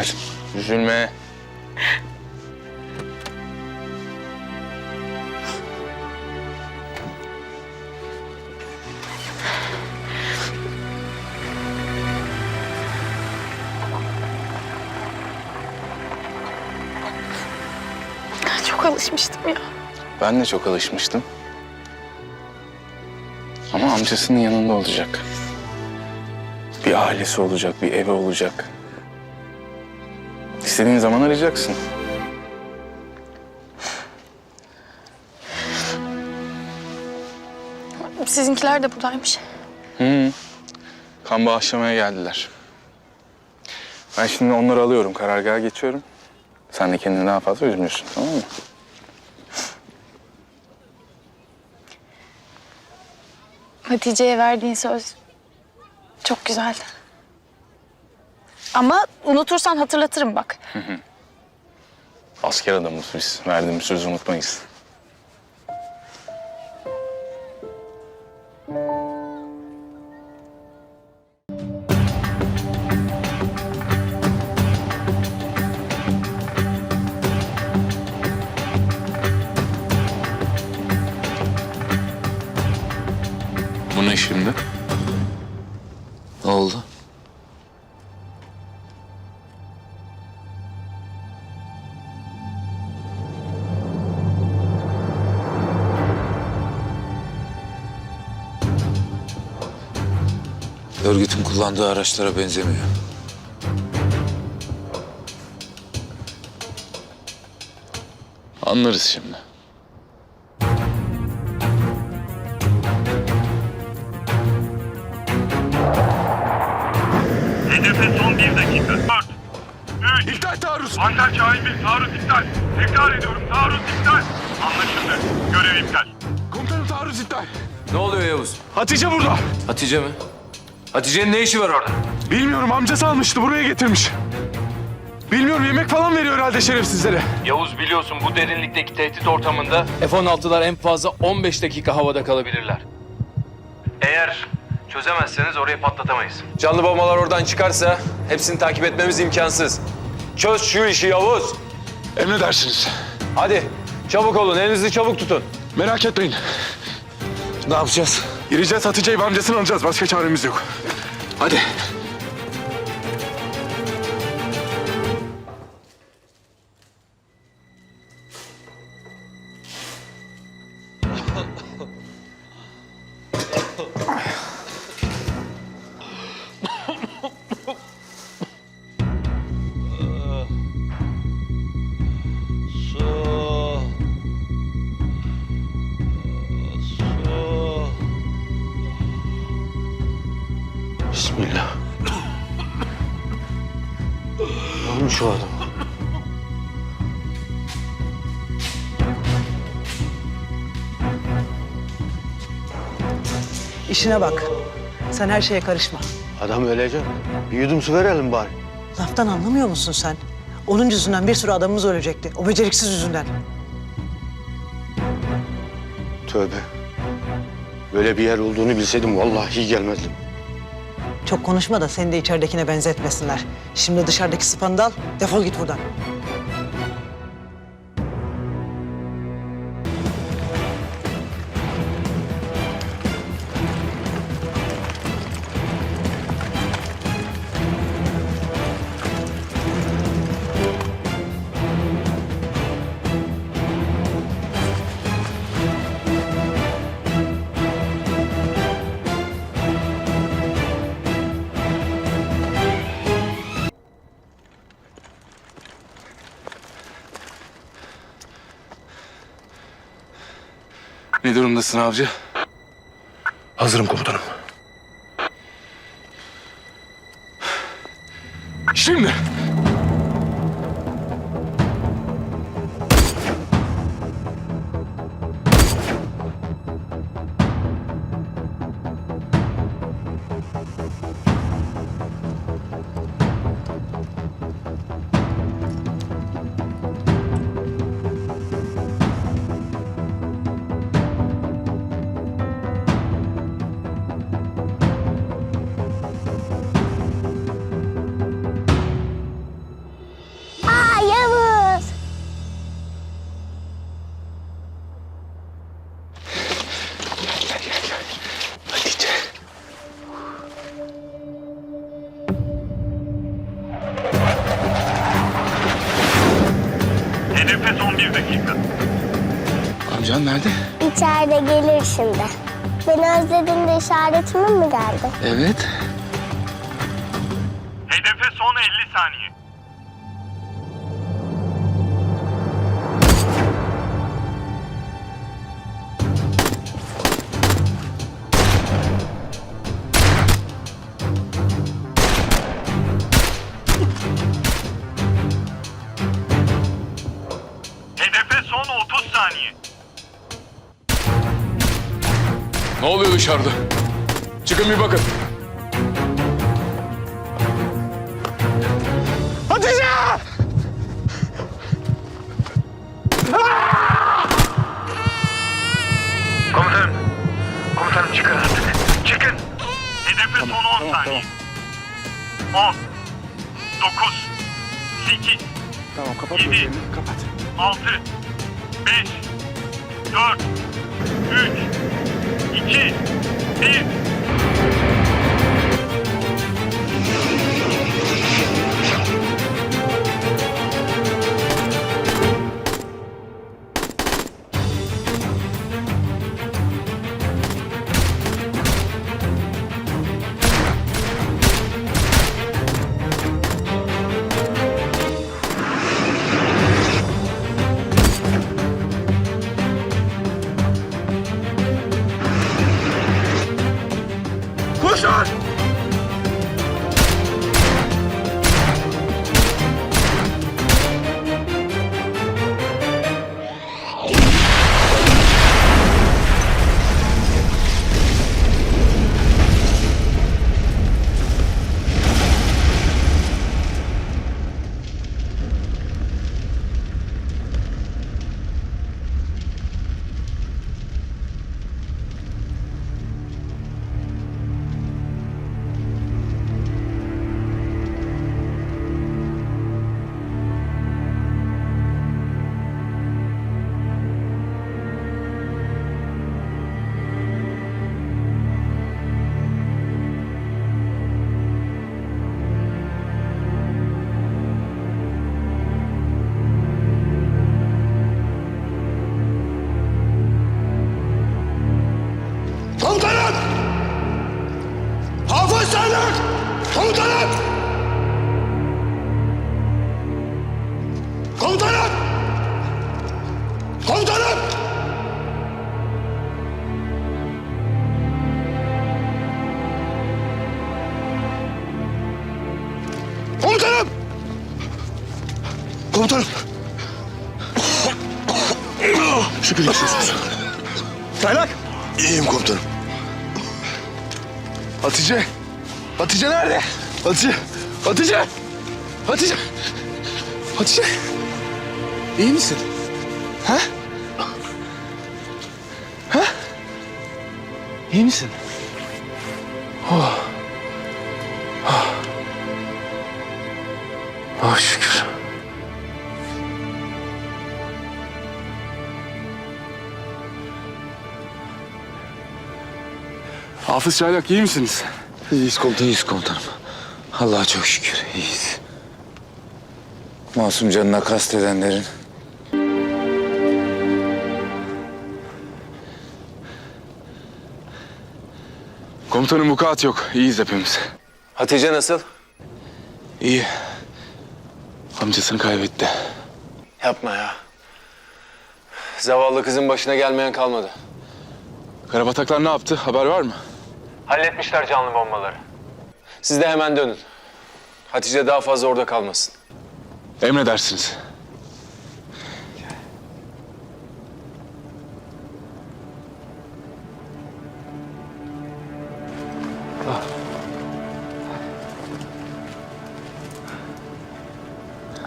Hadi. Üzülme. Çok alışmıştım ya. Ben de çok alışmıştım. Ama amcasının yanında olacak. Bir ailesi olacak, bir evi olacak. İstediğin zaman arayacaksın. Sizinkiler de buradaymış. Hı. Kan bağışlamaya geldiler. Ben şimdi onları alıyorum, karargaha geçiyorum. Sen de kendini daha fazla üzmüyorsun, tamam mı? Hatice'ye verdiğin söz çok güzeldi. Ama unutursan hatırlatırım bak. Asker adamız biz. Verdiğimiz sözü unutmayız. Bu ne şimdi? Kullandığı araçlara benzemiyor. Anlarız şimdi. Hedefe son bir dakika. Dört. Üç. İptal taarruz. Ander Şahin bir taarruz iptal. Tekrar ediyorum taarruz iptal. Anlaşıldı. Görev iptal. Komutanım taarruz iptal. Ne oluyor Yavuz? Hatice burada. Hatice mi? Hatice'nin ne işi var orada? Bilmiyorum amcası almıştı buraya getirmiş. Bilmiyorum yemek falan veriyor herhalde şerefsizlere. Yavuz biliyorsun bu derinlikteki tehdit ortamında F-16'lar en fazla 15 dakika havada kalabilirler. Eğer çözemezseniz orayı patlatamayız. Canlı bombalar oradan çıkarsa hepsini takip etmemiz imkansız. Çöz şu işi Yavuz. Emredersiniz. Hadi çabuk olun elinizi çabuk tutun. Merak etmeyin. Ne yapacağız? Gireceğiz Hatice'yi ve amcasını alacağız. Başka çaremiz yok. Hadi. Bismillah. Olmuş o adam. İşine bak. Sen her şeye karışma. Adam ölecek. Bir yudum su verelim bari. Laftan anlamıyor musun sen? Onun yüzünden bir sürü adamımız ölecekti. O beceriksiz yüzünden. Tövbe. Böyle bir yer olduğunu bilseydim vallahi gelmezdim. Çok konuşma da seni de içeridekine benzetmesinler. Şimdi dışarıdaki sıpanı al, defol git buradan. Durumdasın avcı? Hazırım komutanım. Şimdi. Bir dakika. Amcan nerede? İçeride gelir şimdi. Beni özledin de işaretime mi geldi? Evet. Dışarıda? Çıkın bir bakın. Şükür yaşıyorsunuz. Çaylak! İyiyim komutanım. Hatice! Hatice nerede? Hatice! Hatice! Hatice! Hatice! İyi misin? Ha? Ha? İyi misin? Oh. Hafız Çaylak iyi misiniz? İyiyiz komutanım. İyiyiz komutanım. Allah'a çok şükür iyiyiz. Masum canına kastedenlerin Komutanım vukuat yok. İyiyiz hepimiz. Hatice nasıl? İyi. Amcasını kaybetti. Yapma ya. Zavallı kızın başına gelmeyen kalmadı. Karabataklar ne yaptı? Haber var mı? Halletmişler canlı bombaları. Siz de hemen dönün. Hatice daha fazla orada kalmasın. Emredersiniz.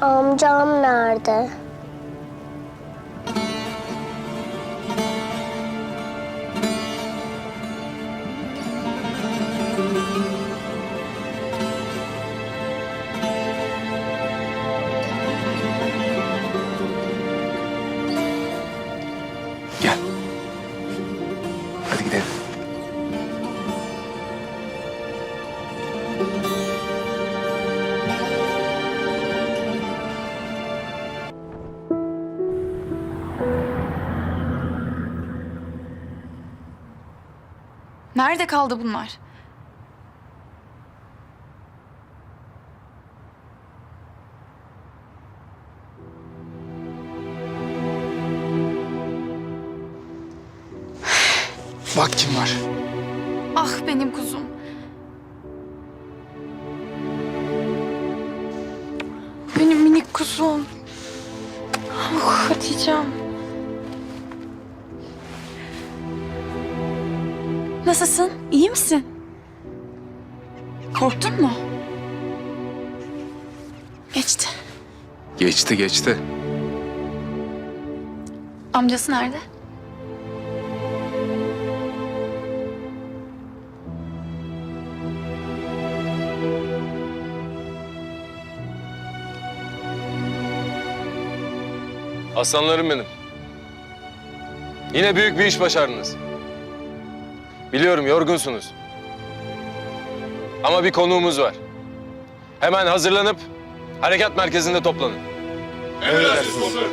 Amcam nerede? Nerede kaldı bunlar? Nasılsın? İyi misin? Korktun mu? Geçti. Geçti geçti. Amcası nerede? Aslanlarım benim. Yine büyük bir iş başardınız. Biliyorum yorgunsunuz. Ama bir konuğumuz var. Hemen hazırlanıp harekat merkezinde toplanın. Emredersiniz komutanım.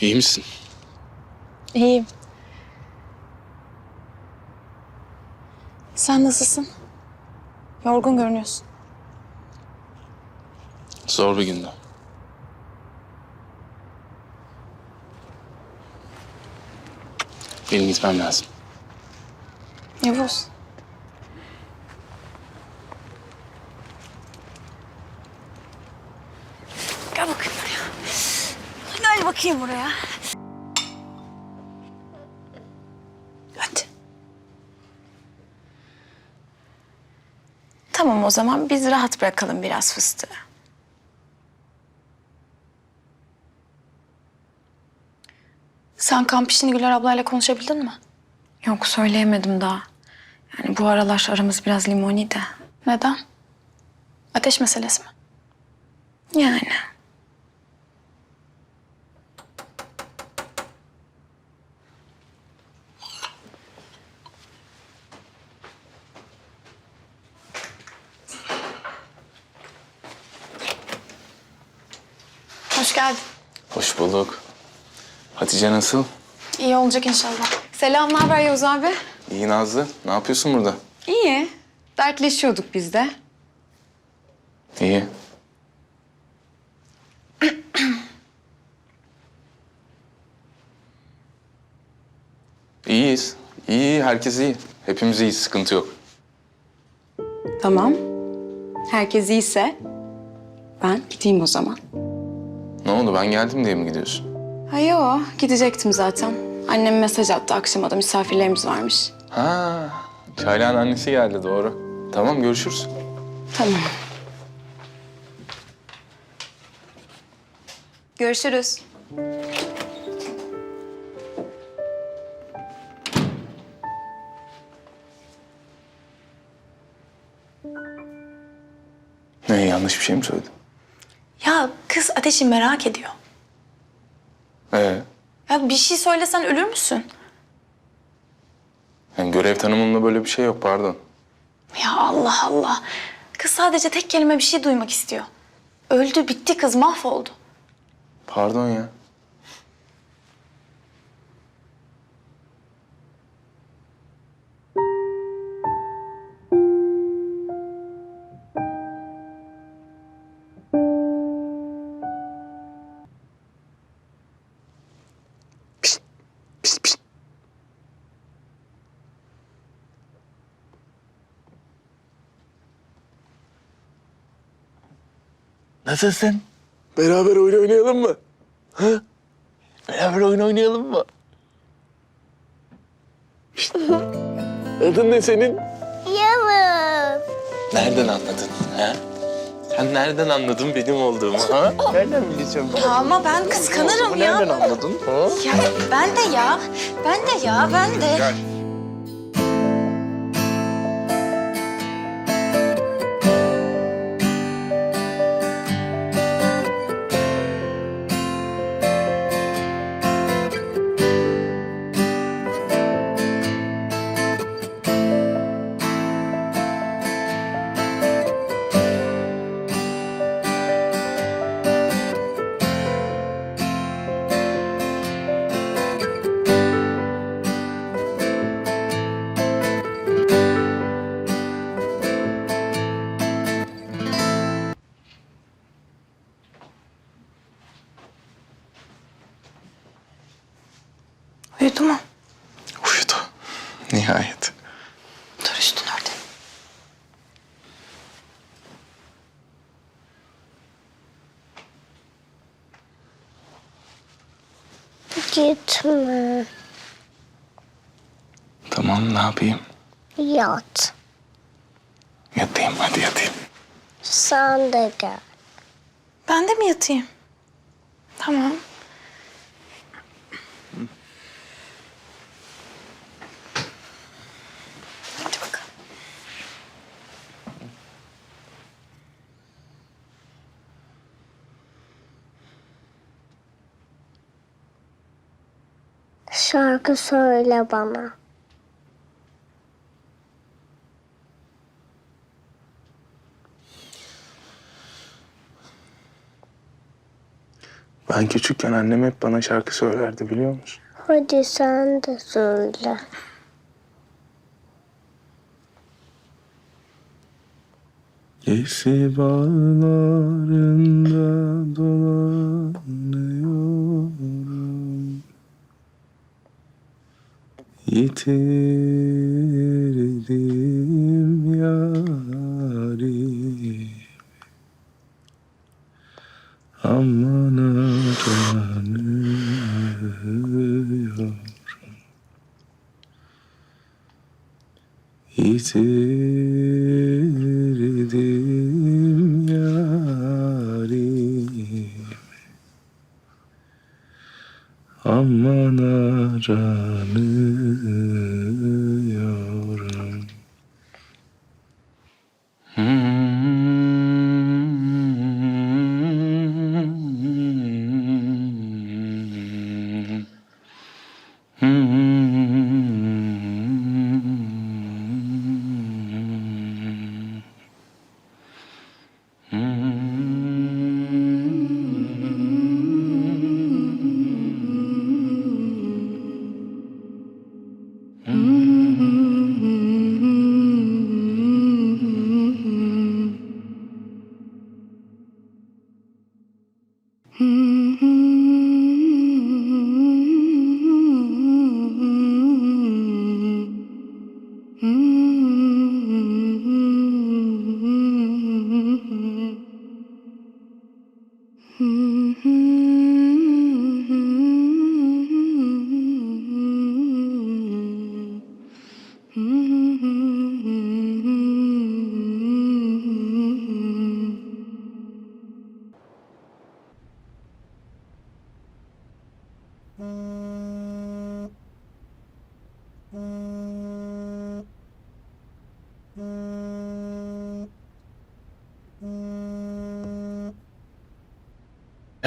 İyi misin? İyiyim. Sen nasılsın? Yorgun görünüyorsun. Zor bir gündü. Benim gitmem lazım. Yavuz. Gel bakayım buraya. Gel bakayım buraya. Hadi. Tamam o zaman biz rahat bırakalım biraz fıstığı. Sen kamp işini Güler ablayla konuşabildin mi? Yok söyleyemedim daha. Yani bu aralar aramız biraz limoni de. Neden? Ateş meselesi mi? Yani. Hoş geldin. Hoş bulduk. Hatice nasıl? İyi olacak inşallah. Selam, ne haber Yavuz abi? İyi Nazlı. Ne yapıyorsun burada? İyi. Dertleşiyorduk biz de. İyi. İyiyiz. İyi, herkes iyi. Hepimiz iyiyiz, sıkıntı yok. Tamam. Herkes iyiyse ben gideyim o zaman. Ne oldu, ben geldim diye mi gidiyorsun? Ha yo, gidecektim zaten. Annem mesaj attı akşama da misafirlerimiz varmış. Ha, Çaylak'ın annesi geldi, doğru. Tamam, görüşürüz. Tamam. Görüşürüz. Ne, yanlış bir şey mi söyledim? Ya kız ateşi merak ediyor. Ee, Ya bir şey söylesen ölür müsün? yani görev tanımında böyle bir şey yok, pardon. Ya Allah Allah. Kız sadece tek kelime bir şey duymak istiyor. Öldü, bitti kız, mahvoldu. Pardon ya. Nasılsın? Beraber oyun oynayalım mı? Ha? Beraber oyun oynayalım mı? Şşt. Adın ne senin? Yavuz. Nereden anladın? Ha? Sen nereden anladın benim olduğumu? Ha? Nereden bileceğim? Ya ama ben kıskanırım ya. Nereden anladın? Ha? Ya ben de ya. Ben de ya, ben de. Gel. Gitme. Tamam ne yapayım? Yat. Yatayım hadi yatayım. Sen de gel. Ben de mi yatayım? Tamam. Hadi bakalım. Şarkı söyle bana. Ben küçükken annem hep bana şarkı söylerdi biliyor musun? Hadi sen de söyle. Gesi bağlarında dolanıyorum Yitirdim yâri Aman aranıyorum Yitirdim yarim Aman aranıyorum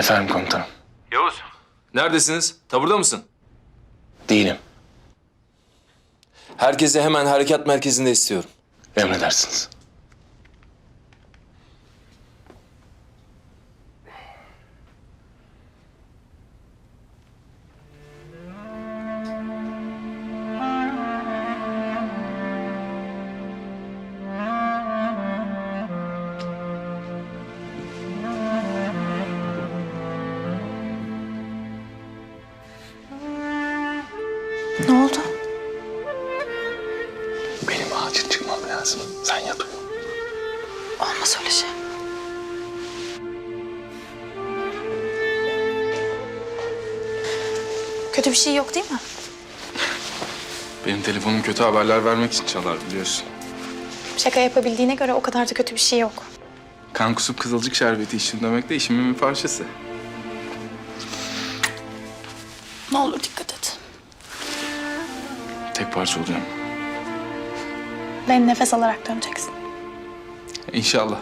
Efendim komutanım. Yavuz. Neredesiniz? Taburda mısın? Değilim. Herkese hemen harekat merkezinde istiyorum. Emredersiniz. Şey yok değil mi? Benim telefonum kötü haberler vermek için çalar biliyorsun. Şaka yapabildiğine göre o kadar da kötü bir şey yok. Kan kusup kızılcık şerbeti için demek de işimin bir parçası. Ne olur dikkat et. Tek parça olacağım. Ben nefes alarak döneceksin. İnşallah.